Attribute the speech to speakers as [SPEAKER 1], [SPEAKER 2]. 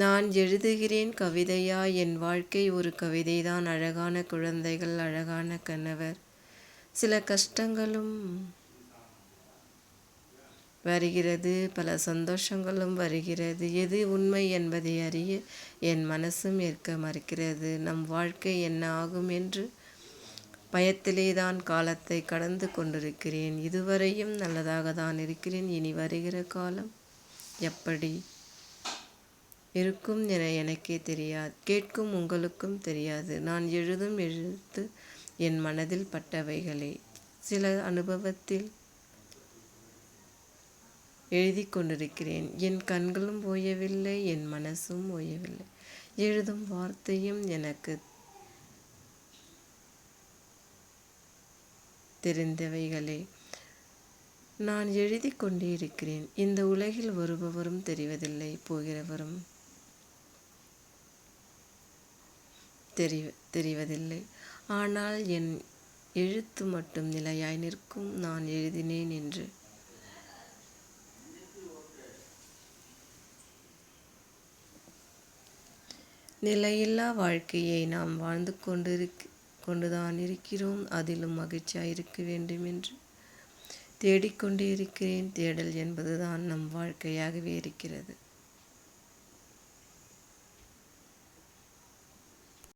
[SPEAKER 1] நான் எழுதுகிறேன் கவிதையா? என் வாழ்க்கை ஒரு கவிதைதான். அழகான குழந்தைகள் அழகான கணவர். சில கஷ்டங்களும் வருகிறது. பல சந்தோஷங்களும் வருகிறது. எது உண்மை என்பதை அறிய என் மனசும் ஏற்க மறுக்கிறது. நம் வாழ்க்கை என்ன ஆகும் என்று பயத்திலே தான் காலத்தை கடந்து கொண்டிருக்கிறேன். இதுவரையும் நல்லதாக தான் இருக்கிறேன். இனி வருகிற காலம் எப்படி? இருக்கும் என எனக்கே தெரியாது. கேட்கும் உங்களுக்கும் தெரியாது. நான் எழுதும் எழுத்து என் மனதில் பட்டவைகளே. சில அனுபவத்தில் எழுதி கொண்டிருக்கிறேன். என் கண்களும் ஓயவில்லை என் மனசும் ஓயவில்லை. எழுதும் வார்த்தையும் எனக்கு தெரிந்தவைகளே. நான் எழுதி கொண்டே இருக்கிறேன். இந்த உலகில் வருபவரும் தெரிவதில்லை போகிறவரும் தெரி தெரிவதில்லை. ஆனால் என் எழுத்து மட்டும் நிலையாய் நிற்கும் நான் எழுதினேன் என்று. நிலையில்லா வாழ்க்கையை நாம் வாழ்ந்து கொண்டிருக்க கொண்டுதான் இருக்கிறோம். அதிலும் மகிழ்ச்சியாக இருக்க வேண்டும் என்று தேடிக்கொண்டே இருக்கிறேன். தேடல் என்பதுதான் நம் வாழ்க்கையாகவே இருக்கிறது.